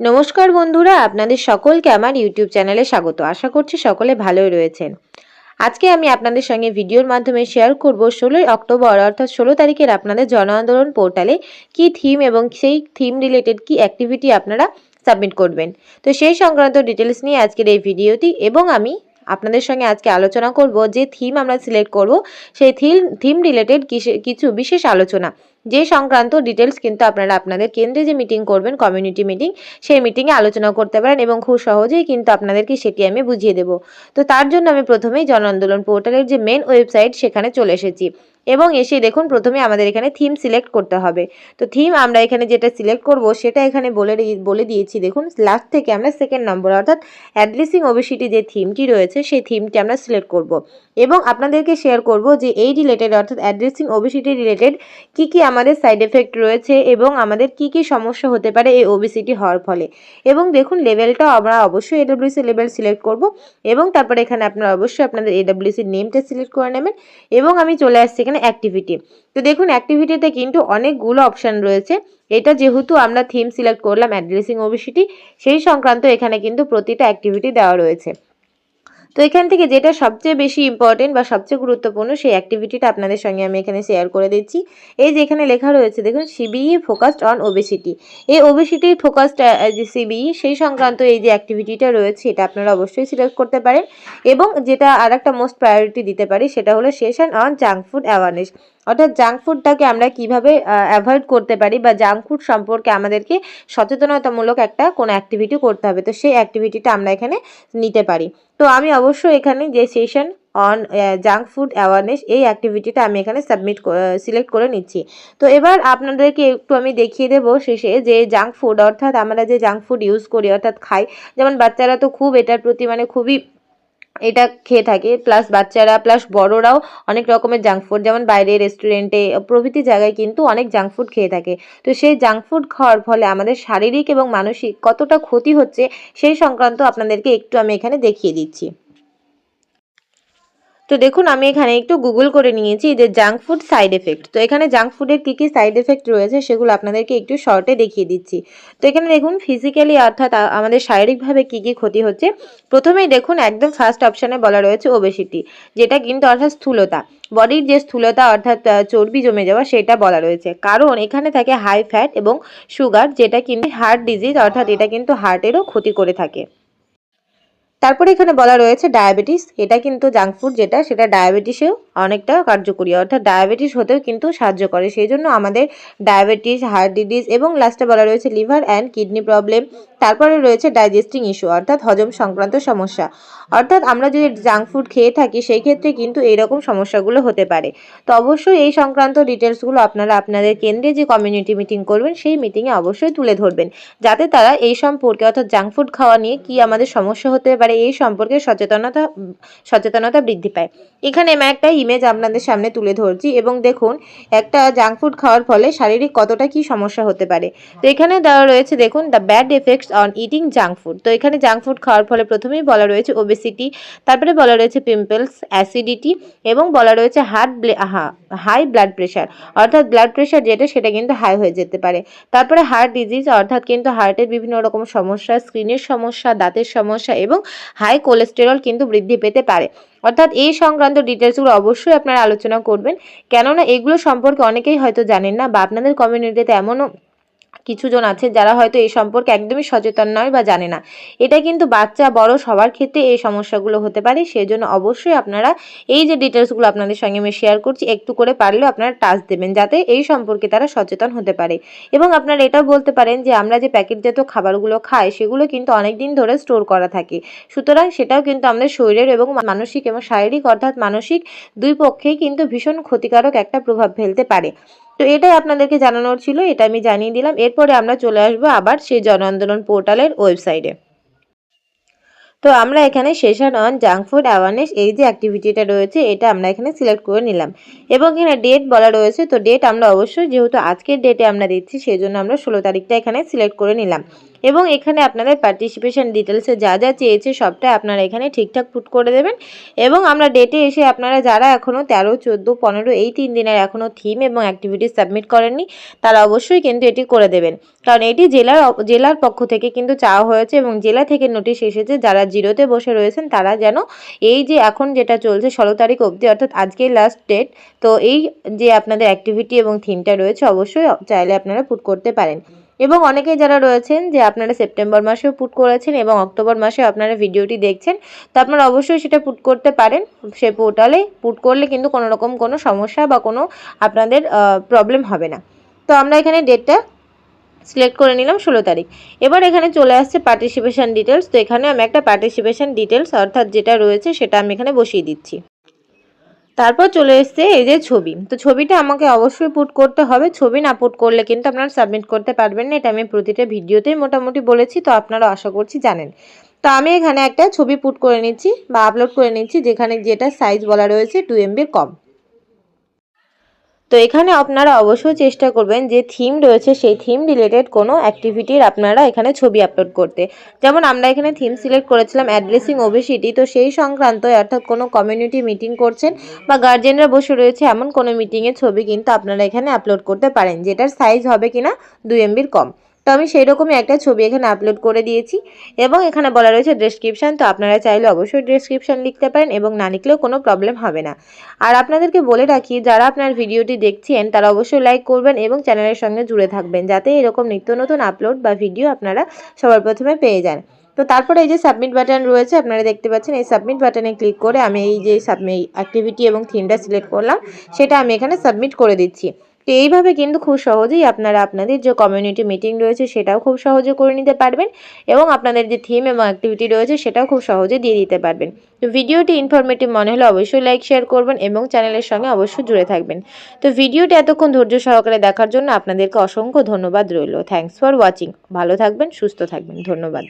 নমস্কার বন্ধুরা, আপনাদের সকলকে আমার ইউটিউব চ্যানেলে স্বাগত। আশা করছি সকলে ভালোই রয়েছেন। আজকে আমি আপনাদের সঙ্গে ভিডিওর মাধ্যমে শেয়ার করব ষোলোই অক্টোবর, অর্থাৎ ষোলো তারিখের আপনাদের জন আন্দোলন পোর্টালে কি থিম এবং সেই থিম রিলেটেড কি অ্যাক্টিভিটি আপনারা সাবমিট করবেন। তো সেই সংক্রান্ত ডিটেলস নিয়ে আজকের এই ভিডিওটি এবং আমি আপনাদের সঙ্গে আজকে আলোচনা করব, যে থিম আমরা সিলেক্ট করব, সেই থিম থিম রিলেটেড কিছু বিশেষ আলোচনা। যে সংক্রান্ত ডিটেলস কিন্তু আপনারা আপনাদের কেন্দ্রে যে মিটিং করবেন কমিউনিটি মিটিং সেই মিটিংয়ে আলোচনা করতে পারেন এবং খুব সহজেই কিন্তু আপনাদেরকে সেটি আমি বুঝিয়ে দেব। তো তার জন্য আমি প্রথমেই জন আন্দোলন পোর্টালের যে মেন ওয়েবসাইট সেখানে চলে এসেছি। এবং এসে দেখুন প্রথমে আমাদের এখানে থিম সিলেক্ট করতে হবে। তো থিম আমরা এখানে যেটা সিলেক্ট করব, সেটা এখানে বলে বলে দিয়েছি, দেখুন লাস্ট থেকে আমরা সেকেন্ড নম্বর অর্থাৎ অ্যাড্রেসিং ওবিসিটি যে থিমটি রয়েছে, সেই থিমটি আমরা সিলেক্ট করব। এবং আপনাদেরকে শেয়ার করব যে এই রিলেটেড অর্থাৎ অ্যাড্রেসিং ওবিসিটি রিলেটেড কি কি আমাদের সাইড এফেক্ট রয়েছে এবং আমাদের কি কি সমস্যা হতে পারে এই ওবিসিটি হওয়ার ফলে। এবং দেখুন লেভেলটা আমরা অবশ্যই এডব্লিউসি লেভেল সিলেক্ট করব এবং তারপরে এখানে আপনারা অবশ্যই আপনাদের এডব্লিউসির নেমটা সিলেক্ট করে নেবেন। এবং আমি চলে আসছি এখানে অ্যাক্টিভিটি তো দেখুন অ্যাক্টিভিটিতে কিন্তু অনেকগুলো অপশান রয়েছে। এটা যেহেতু আমরা থিম সিলেক্ট করলাম অ্যাড্রেসিং ওবিসিটি সেই সংক্রান্ত এখানে কিন্তু প্রতিটা অ্যাক্টিভিটি দেওয়া রয়েছে। তো এখান থেকে যেটা সবচেয়ে বেশি ইম্পর্টেন্ট বা সবচেয়ে গুরুত্বপূর্ণ, সেই অ্যাক্টিভিটিটা আপনাদের সঙ্গে আমি এখানে শেয়ার করে দিচ্ছি। এই যে এখানে লেখা রয়েছে, দেখুন সিবিই ফোকাসড অন ওবেসিটি এই ওবেসিটি ফোকাসড যে সিবিই সেই সংক্রান্ত এই যে অ্যাক্টিভিটিটা রয়েছে, এটা আপনারা অবশ্যই সিলেক্ট করতে পারেন। এবং যেটা আর একটা মোস্ট প্রায়োরিটি দিতে পারি, সেটা হলো session on junk food awareness অর্থাৎ জাঙ্ক ফুডটাকে আমরা কীভাবে অ্যাভয়েড করতে পারি বা জাঙ্ক ফুড সম্পর্কে আমাদেরকে সচেতনতামূলক একটা কোনো অ্যাক্টিভিটি করতে হবে। তো সেই অ্যাক্টিভিটিটা আমরা এখানে নিতে পারি। তো আমি অবশ্যই এখানে যে session on junk food awareness এই অ্যাক্টিভিটিটা আমি এখানে সাবমিট সিলেক্ট করে নিচ্ছি। তো এবার আপনাদেরকে একটু আমি দেখিয়ে দেবো শেষে যে জাঙ্ক ফুড অর্থাৎ আমরা যে জাঙ্ক ফুড ইউজ করি, অর্থাৎ খাই, যেমন বাচ্চারা তো খুব এটার প্রতি মানে খুবই এটা খেয়ে থাকে। প্লাস বাচ্চারা প্লাস বড়রাও অনেক রকমের জাঙ্ক ফুড যেমন বাইরে রেস্টুরেন্টে প্রভৃতি জায়গায় কিন্তু অনেক জাঙ্ক ফুড খেয়ে থাকে। তো সেই জাঙ্ক ফুড খাওয়ার ফলে আমাদের শারীরিক এবং মানসিক কতটা ক্ষতি হচ্ছে, সেই সংক্রান্ত আপনাদেরকে একটু আমি এখানে দেখিয়ে দিচ্ছি। তো দেখুন, আমি এখানে একটু গুগল করে নিয়েছি যে জাঙ্ক ফুড সাইড এফেক্ট তো এখানে জাঙ্ক ফুডের কী কী সাইড এফেক্ট রয়েছে সেগুলো আপনাদেরকে একটু শর্টে দেখিয়ে দিচ্ছি। তো এখানে দেখুন ফিজিক্যালি অর্থাৎ আমাদের শারীরিকভাবে কী কী ক্ষতি হচ্ছে? প্রথমেই দেখুন, একদম ফার্স্ট অপশানে বলা রয়েছে ওবেসিটি যেটা কিন্তু অর্থাৎ স্থূলতা। বডির যে স্থূলতা অর্থাৎ চর্বি জমে যাওয়া সেটা বলা রয়েছে। কারণ এখানে থাকে হাই ফ্যাট এবং সুগার যেটা কিন্তু হার্ট ডিজিজ অর্থাৎ এটা কিন্তু হার্টেরও ক্ষতি করে থাকে। তারপরে এখানে বলা রয়েছে ডায়াবেটিস। এটা কিন্তু জাঙ্ক ফুড যেটা, সেটা ডায়াবেটিসেও অনেকটা কার্যকরী। অর্থাৎ ডায়াবেটিস হতেও কিন্তু সাহায্য করে। সেই জন্য আমাদের ডায়াবেটিস, হার্ট ডিজিজ এবং লাস্টে বলা রয়েছে লিভার অ্যান্ড কিডনি প্রবলেম তারপরে রয়েছে ডাইজেস্টিং ইস্যু অর্থাৎ হজম সংক্রান্ত সমস্যা। অর্থাৎ আমরা যদি জাঙ্ক ফুড খেয়ে থাকি, সেই ক্ষেত্রে কিন্তু এইরকম সমস্যাগুলো হতে পারে। তো অবশ্যই এই সংক্রান্ত ডিটেলসগুলো আপনারা আপনাদের কেন্দ্রে যে কমিউনিটি মিটিং করবেন, সেই মিটিংয়ে অবশ্যই তুলে ধরবেন। যাতে তারা এই সম্পর্কে, অর্থাৎ জাঙ্ক ফুড খাওয়া নিয়ে কি আমাদের সমস্যা হতে পারে, এই সম্পর্কে সচেতনতা সচেতনতা বৃদ্ধি পায়। এখানে আমি একটা ইমেজ আপনাদের সামনে তুলে ধরছি এবং দেখুন, একটা জাঙ্ক ফুড খাওয়ার ফলে শারীরিক কতটা কি সমস্যা হতে পারে। তো এখানে দেওয়া রয়েছে, দেখুন the bad effects on eating junk food তো এখানে জাঙ্ক ফুড খাওয়ার ফলে প্রথমেই বলা রয়েছে ওবেসিটি তারপরে বলা রয়েছে পিম্পলস অ্যাসিডিটি এবং বলা রয়েছে হার্ট হাই ব্লাড প্রেশার অর্থাৎ ব্লাড প্রেশার যেটা সেটা কিন্তু হাই হয়ে যেতে পারে। তারপরে হার্ট ডিজিজ অর্থাৎ কিন্তু হার্টের বিভিন্ন রকম সমস্যা স্ক্রিনের সমস্যা, দাঁতের সমস্যা এবং হাই কোলেস্টেরল কিন্তু বৃদ্ধি পেতে পারে। অর্থাৎ এই সংক্রান্ত ডিটেলসগুলো অবশ্যই আপনারা আলোচনা করবেন। কেননা এগুলো সম্পর্কে অনেকেই হয়তো জানেন না বা আপনাদের কমিউনিটিতে এমনও কিছুজন আছে যারা হয়তো এই সম্পর্কে একদমই সচেতন নয় বা জানে না। এটা কিন্তু বাচ্চা, বড় সবার ক্ষেত্রে এই সমস্যাগুলো হতে পারে। সেই জন্য অবশ্যই আপনারা এই যে ডিটেলসগুলো আপনাদের সঙ্গে আমি শেয়ার করছি, একটু করে পারলেও আপনারা টাচ দেবেন যাতে এই সম্পর্কে তারা সচেতন হতে পারে। এবং আপনারা এটাও বলতে পারেন যে, আমরা যে প্যাকেটজাত খাবারগুলো খাই, সেগুলো কিন্তু অনেক দিন ধরে স্টোর করা থাকে। সুতরাং সেটাও কিন্তু আমাদের শরীরের এবং মানসিক এবং শারীরিক অর্থাৎ মানসিক দুই পক্ষেই কিন্তু ভীষণ ক্ষতিকারক একটা প্রভাব ফেলতে পারে। তো এটাই আপনাদেরকে জানানোর ছিল, এটা আমি জানিয়ে দিলাম। এরপরে আমরা চলে আসব আবার সেই জন আন্দোলন পোর্টালের ওয়েবসাইটে। তো আমরা এখানে session on junk food awareness, এই যে অ্যাক্টিভিটিটা রয়েছে, এটা আমরা এখানে সিলেক্ট করে নিলাম। এবং এখানে ডেট বলা রয়েছে, তো ডেট আমরা অবশ্যই যেহেতু আজকের ডেটে আমরা দিচ্ছি সেই জন্য আমরা ষোলো তারিখটা এখানে সিলেক্ট করে নিলাম। এবং এখানে আপনাদের পার্টিসিপেশন ডিটেলসে যা যা চেয়েছে সবটাই আপনারা এখানে ঠিকঠাক পুট করে দেবেন। এবং আমরা ডেটে এসে আপনারা যারা এখনও তেরো, চোদ্দ, পনেরো, এই তিন দিনের এখনও থিম এবং অ্যাক্টিভিটি সাবমিট করেননি, তারা অবশ্যই কিন্তু এটি করে দেবেন। কারণ এটি জেলার জেলার পক্ষ থেকে কিন্তু চাওয়া হয়েছে এবং জেলা থেকে নোটিশ এসেছে, যারা জিরোতে বসে রয়েছেন, তারা যেন এই যে এখন যেটা চলছে ষোলো তারিখ অবধি, অর্থাৎ আজকেই লাস্ট ডেট তো এই যে আপনাদের অ্যাক্টিভিটি এবং থিমটা রয়েছে, অবশ্যই চাইলে আপনারা পুট করতে পারেন। এবং অনেকেই যারা রয়েছেন যে আপনারা সেপ্টেম্বর মাসেও পুট করেছেন এবং অক্টোবর মাসে আপনারা ভিডিওটি দেখছেন, তো আপনারা অবশ্যই সেটা পুট করতে পারেন। সে পোর্টালে পুট করলে কিন্তু কোনো রকম কোনো সমস্যা বা কোনো আপনাদের প্রবলেম হবে না। তো আমরা এখানে ডেটটা সিলেক্ট করে নিলাম ষোলো তারিখ। এবার এখানে চলে আসছে পার্টিসিপেশান ডিটেলস তো এখানে আমি একটা পার্টিসিপেশান ডিটেলস অর্থাৎ যেটা রয়েছে সেটা আমি এখানে বসিয়ে দিচ্ছি। তারপর চলে এসছে এই যে ছবি। তো ছবিটা আমাকে অবশ্যই পুট করতে হবে। ছবি না পুট করলে কিন্তু আপনারা সাবমিট করতে পারবেন না। এটা আমি প্রতিটা ভিডিওতেই মোটামুটি বলেছি, তো আপনারা আশা করছি জানেন। তো আমি এখানে একটা ছবি পুট করে নিচ্ছি বা আপলোড করে নিচ্ছি, যেখানে যেটা সাইজ বলা রয়েছে টু এমবির কম। তো এখানে আপনারা অবশ্যই চেষ্টা করবেন যে থিম রয়েছে সেই থিম রিলেটেড কোনো অ্যাক্টিভিটির আপনারা এখানে ছবি আপলোড করতে। যেমন আমরা এখানে থিম সিলেক্ট করেছিলাম অ্যাড্রেসিং ওবেসিটি তো সেই সংক্রান্ত অর্থাৎ কোনো কমিউনিটি মিটিং করছেন বা গার্জেনরা বসে রয়েছে এমন কোনো মিটিংয়ের ছবি কিন্তু আপনারা এখানে আপলোড করতে পারেন, যেটার সাইজ হবে কিনা দুই এমবির কম। আমি সেই রকমই একটা ছবি এখানে আপলোড করে দিয়েছি এবং এখানে বলা রয়েছে ডেসক্রিপশান তো আপনারা চাইলে অবশ্যই ডেসক্রিপশান লিখতে পারেন এবং না লিখলেও কোনো প্রবলেম হবে না। আর আপনাদেরকে বলে রাখি, যারা আপনার ভিডিওটি দেখছেন, তারা অবশ্যই লাইক করবেন এবং চ্যানেলের সঙ্গে জুড়ে থাকবেন, যাতে এরকম নিত্য নতুন আপলোড বা ভিডিও আপনারা সবার প্রথমে পেয়ে যান। তো তারপরে এই যে সাবমিট বাটন রয়েছে, আপনারা দেখতে পাচ্ছেন, এই সাবমিট বাটনে ক্লিক করে আমি এই যে সাবমিট অ্যাক্টিভিটি এবং থিমটা সিলেক্ট করলাম, সেটা আমি এখানে সাবমিট করে দিচ্ছি। তো এইভাবে কিন্তু খুব সহজেই আপনারা আপনাদের যে কমিউনিটি মিটিং রয়েছে সেটাও খুব সহজে করে নিতে পারবেন এবং আপনাদের যে থিম এবং অ্যাক্টিভিটি রয়েছে সেটাও খুব সহজে দিয়ে দিতে পারবেন। তো ভিডিওটি ইনফরমেটিভ মনে হলে অবশ্যই লাইক শেয়ার করবেন এবং চ্যানেলের সঙ্গে অবশ্যই জুড়ে থাকবেন। তো ভিডিওটি এতক্ষণ ধৈর্য সহকারে দেখার জন্য আপনাদেরকে অসংখ্য ধন্যবাদ রইল। থ্যাংকস ফর ওয়াচিং ভালো থাকবেন, সুস্থ থাকবেন। ধন্যবাদ।